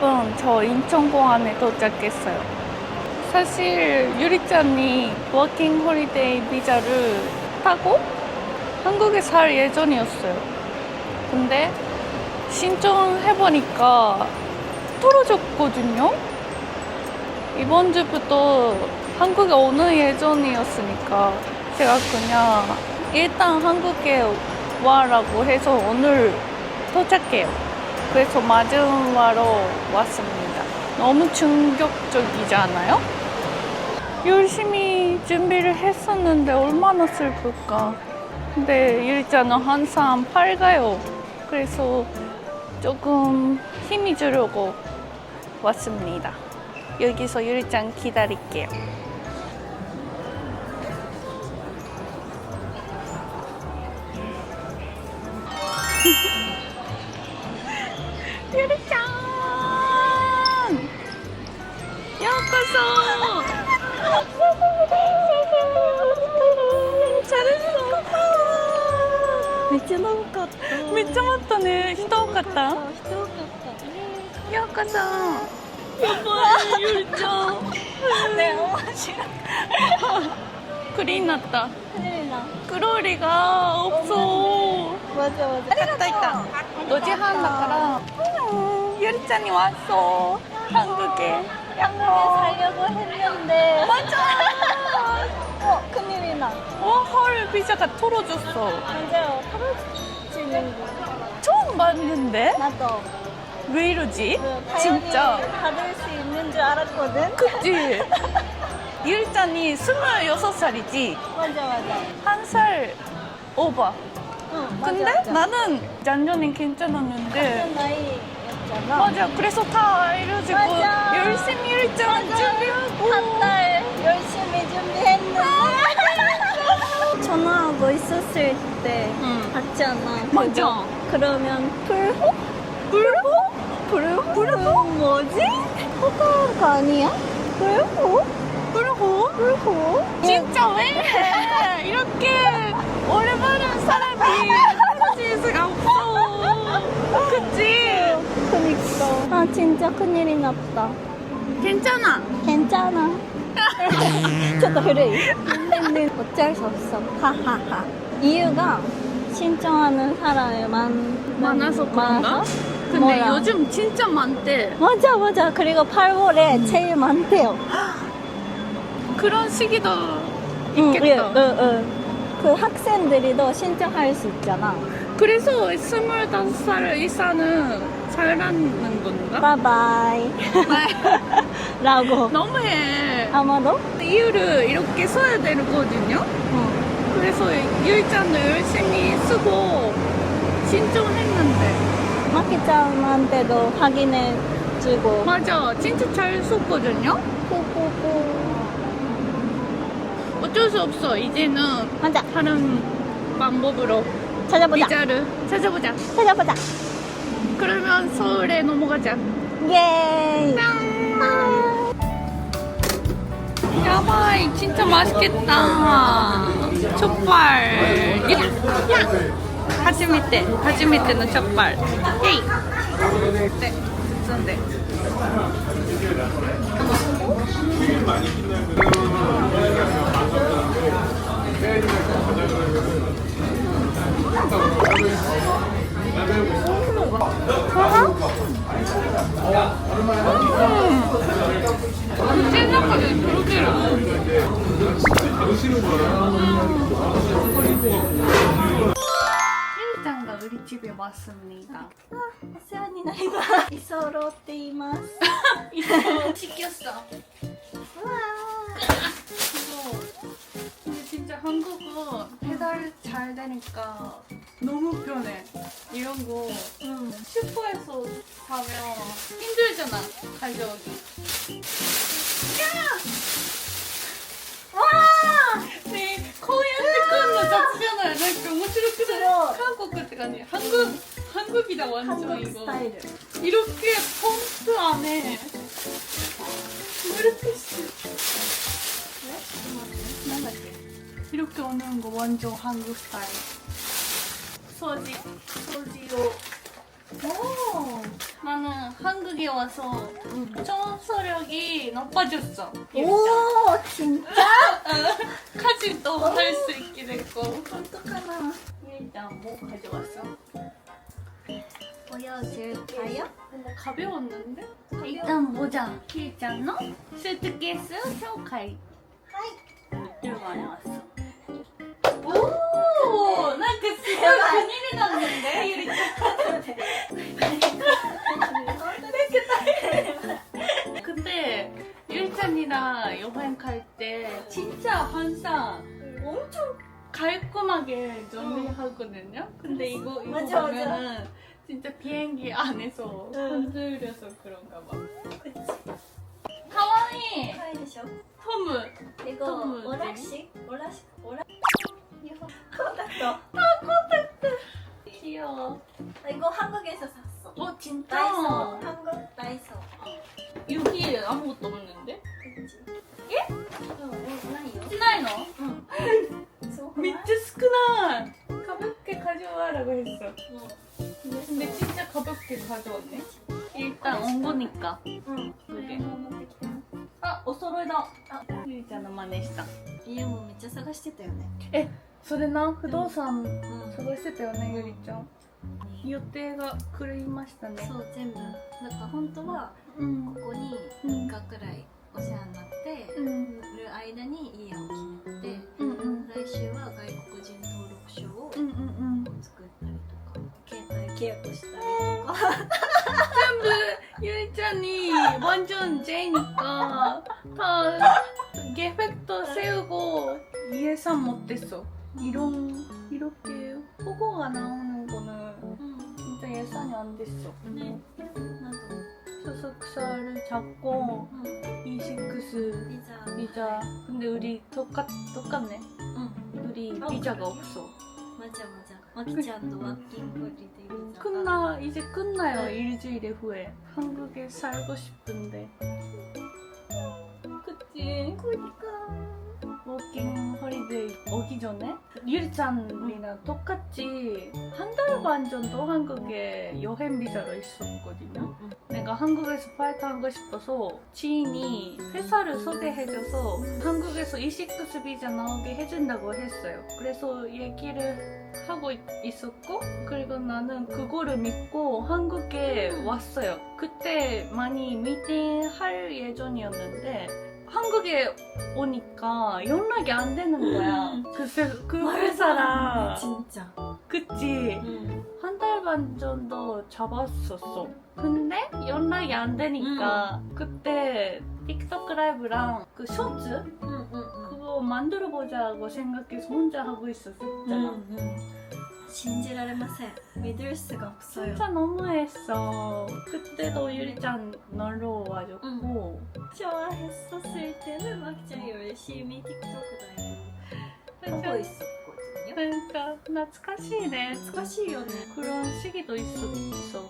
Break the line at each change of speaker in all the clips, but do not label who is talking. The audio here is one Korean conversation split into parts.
여러분, 저 인천공항에 도착했어요. 사실 유리짱이 워킹 홀리데이 비자를 타고 한국에 살 예정이었어요. 근데 신청해보니까 떨어졌거든요? 이번 주부터 한국에 오는 예정이었으니까 제가 그냥 일단 한국에 와라고 해서 오늘 도착해요. 그래서 마지막으로 왔습니다. 너무 충격적이지 않아요? 열심히 준비를 했었는데 얼마나 슬플까. 근데 일자는 항상 밝아요. 그래서 조금 힘이 주려고 왔습니다. 여기서 유리짱 기다릴게요. 人多かった
人多かった。
ようこさん。やばい、ゆりちゃん。
ね、面白い。
栗になった。
ねな。
クローリが없어.
わざわざ。
있다, 있다. 5時半だから。うん、ゆりちゃんに왔어. 한국에.
한국에 살려고 했는데.
맞아.
어, 큰일이나.
와, 헐, 비자가 떨어졌어.
맞아요. 떨어지는 거.
처음 봤는데?
나도.
왜 이러지?
그
진짜.
받을 수 있는 줄 알았거든.
그치? 유리짱이 26살이지?
맞아, 맞아.
한 살 오버.
응, 맞아.
근데
맞아.
나는 작년엔 괜찮았는데.
나이였잖아.
맞아. 그래서 다 알려주고
맞아.
열심히 일정 준비하고.
한달 열심히 준비했는데. 전화하고 있었을 때 있지 않아.
맞아.
그러면 풀호?
불호?
불호? 불호? 뭐지? 호가 아니야? 불호?
불호?
불호?
진짜 왜 이렇게 올바른 사람이 프로듀스가 없어. 그치?
그니까. 아, 진짜 큰일이 났다.
괜찮아.
괜찮아. 저도 그래. 어쩔 수 없어. 하하하. 이유가 신청하는 사람이 많,
많아서 그런가?
많아서?
근데
뭐야?
요즘 진짜 많대.
맞아 맞아. 그리고 8월에 제일 많대요.
그런 시기도
응,
있겠다.
응, 응, 응. 그 학생들이 더 신청할 수 있잖아.
그래서 25살 이상은 잘하는 건가?
바이바이. 라고.
너무해.
아마도?
이유를 이렇게 써야 되거든요.
응.
그래서 일자는 열심히 쓰고 신청했는데.
마키짱한테도 확인해 주고.
맞아. 진짜 잘 썼거든요.
꼬꼬꼬.
어쩔 수 없어. 이제는
맞아.
다른 방법으로
찾아보자.
비자를 찾아보자.
찾아보자.
그러면 서울에 넘어가자.
예이.
야바이 진짜 맛있겠다. 족발. 야, 야. 하지미테, 하지미테는 족발. 헤이. 네, 좋은데. 생 집에 왔습니다.
세안이 나이다. 이서로 떼이마스.
이서로 시켰어. 근데 진짜 한국어 배달 잘 되니까 너무 편해. 이런 거
응.
슈퍼에서 사면 힘들잖아 가져오기. 야! じゃないなんか面白くない
そう
韓国って感じ한국 한국이다 완전
한국
이거
스타일.
이렇게 폰트 안에 물티슈 이렇게 오는 거 완전 한국 스타일 소지 소지로 오, 나는 한국에 와서 그 청소력이 나빠졌어.
오 진짜?
카지도 할 수 있게 됐고.
어떡하나
일단 뭐 가져왔어?
보여줄까요?
가벼웠는데? 일단 모자 필잖아? 스트케이스
쇼카이
이거 많이 왔어. 오! 나 그 진짜 큰일이 났는데? 유리찬이랑 여행 갈 때 진짜 항상 엄청 깔끔하게 정리하거든요. 근데 이거 이거
맞아, 맞아.
보면은 진짜 비행기 안에서
응.
흔들려서 그런가 봐.
그치
가와이
하이 でしょ
토무
이거
너무
오락식? 오락식? 오락? 이거 콘탁트
귀여워.
나 이거 한국에서 샀어
어 진짜?
다이소 한국 다이소
聞いた
音語にか。うん。あ、お
揃い
だ。あ、
ゆりちゃんの真似した。
家もめっちゃ探してたよね。
え、それな、不動産
うん。
探してたよね、ゆりちゃん。予定が狂いましたね。
そう全部。なんか本当は
うこん。
こに3日くらいお世話になって
うん。
る間に家を決めて、
うん。
来週は外国人登録証を
うんうんうん。
作ったりとか、携帯契約したりとか。
그 유전이 완전 쟤니까 다 계획도 세우고 예산 못했어. 이런 이렇게 후보가 나오는 거는 진짜 예산이 안 됐어.
네. 나도.
소속사를 잡고 이식스
비자.
비자. 근데 우리 똑같 똑같네.
응.
우리
어,
비자가 없어
맞아 맞아. 아기찬도 아낀거리 되게
끝나 이제 끝나요 일주일 후에. 한국에 살고 싶은데. 그치.
그니까.
워킹 허리데이 오기 전에? 릴찬이랑 똑같이 한 달 반 정도 한국에 여행 비자가 있었거든요. 내가 한국에서 파이트하고 싶어서 지인이 회사를 소개해줘서 한국에서 이식크스 비자 나오게 해준다고 했어요. 그래서 얘기를 하고 있- 있었고 그리고 나는 그거를 믿고 한국에 왔어요. 그때 많이 미팅 할 예정이었는데 한국에 오니까 연락이 안 되는 거야. 그, 회- 그 회사랑
진짜
그치.
응.
한 달 반 전도 잡았었어. 근데 연락이 안 되니까 그때 틱톡 라이브랑 그 쇼츠
응, 응,
그거 만들어 보자고 생각해서 혼자 하고 있었잖아.
응, 응. 진지라레마세 믿을 수가 없어요.
진짜 너무했어. 그때도 유리짱 놀러 와줬고
좋아했었을 때는 막장 열심히 틱톡 라이브 하고 있어.
그러니까 懐かしいね.
懐かしいよね
그런 시기도 있었어.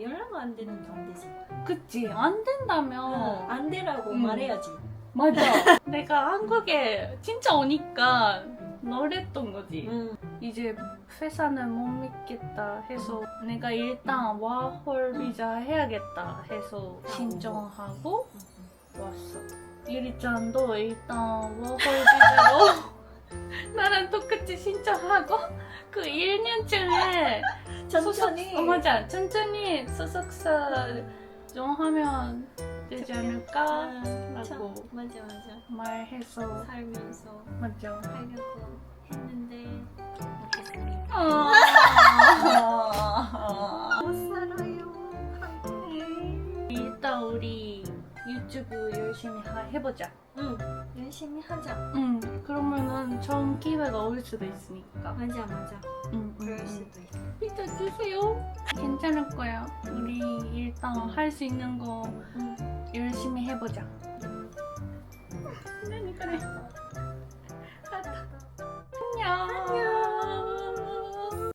연락 안 되는 게 안 되지
그치 안 된다면
안 되라고
음.
말해야지
맞아. 내가 한국에 진짜 오니까 놀랬던 거지.
응
이제 회사는 못 믿겠다 해서 내가 일단 와홀 비자 해야겠다 해서 신청하고 왔어. 유리짱도 일단 와홀 비자로 나랑 똑같이 신청하고 그 1년쯤에
천천히
어, 맞아. 천천히 소속사 좀 하면 되지 않을까?
아,
라고
참, 맞아 맞아
말해서
살면서
맞아.
하려고 했는데 못했습니다
아.
못 살아요
일단 우리 유튜브 열심히 하- 해보자.
응 열심히 하자
응. 그러면은 좋은 기회가 올 수도 있으니까.
맞아 맞아
응.
그럴 수도 있어
피자 주세요. 괜찮을 거야. 우리 일단 할 수 있는 거
응.
열심히 해보자. 그래 그래. 안녕.